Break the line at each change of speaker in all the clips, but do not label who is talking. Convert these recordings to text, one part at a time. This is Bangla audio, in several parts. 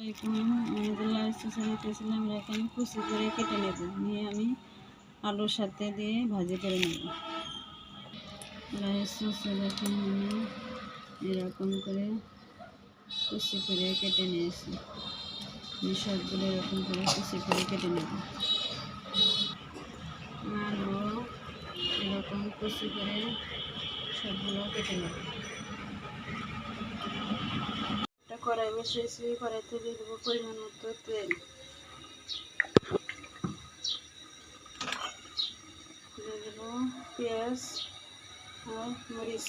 লাল চোষা দিতেছিলাম এখন কুচি করে কেটে নেব নিয়ে আমি আলুর সাথে দিয়ে ভাজি করে নেব রাইস দেখুন আমি এরকম করে কুচি করে কেটে নিয়েছি আমি সবগুলো এরকম করে কুচি করে কেটে নেব আলু, এরকম কুচি করে সবগুলো কেটে নেব। কড়াই বসিয়েছি কড়াইতে দিয়ে দেবো পরিমাণ মতো তেল দিয়ে দেবো পেঁয়াজ আর মরিচ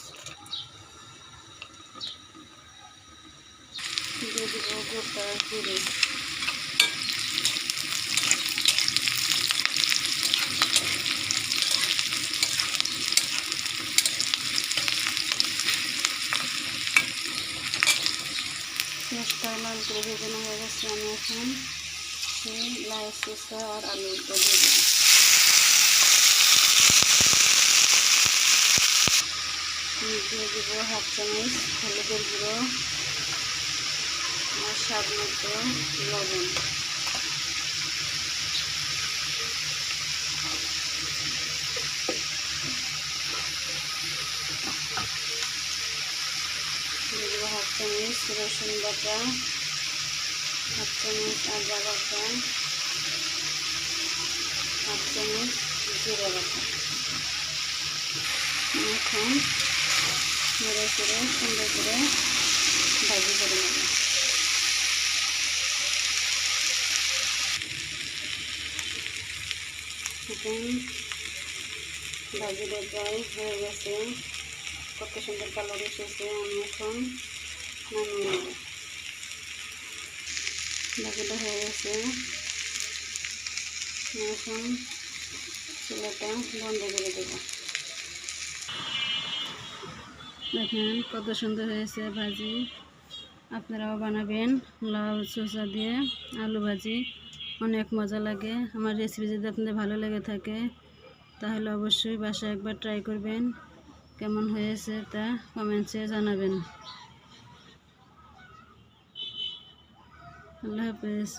দিয়ে দেবো গোটা জিরে পেঁয়াজটা লাল করে ভেজে নেওয়া হয়ে গেছে, আমি এখন সেই লাই শসা আর আলুটা দিয়ে দেবো দিয়ে দেবো হাফ চামচ হলুদের গুঁড়ো আর স্বাদ মতো লবণ। দেবো চামচ, রসুন বাটা, হাফ চামচ আদা বাটা, হাফ চামচ জিরা বাটা। এখন নেড়ে করে সুন্দর করে ভাজি করে নেব। এখন ভাজিটা প্রায় হয়ে গেছে। কত সুন্দর কালার এসেছে। আমি এখন ভাজিটা হয়ে গেছে। এখন চুলাটা বন্ধ করে দেবো। দেখেন কত সুন্দর হয়েছে ভাজি। আপনারাও বানাবেন লাউ চোষা দিয়ে আলু ভাজি। অনেক মজা লাগে। আমার রেসিপি যদি আপনাদের ভালো লেগে থাকে, তাহলে অবশ্যই বাসায় একবার ট্রাই করবেন। কেমন হয়েছে তা কমেন্টসে জানাবেন। আল্লাহ হাফেজ।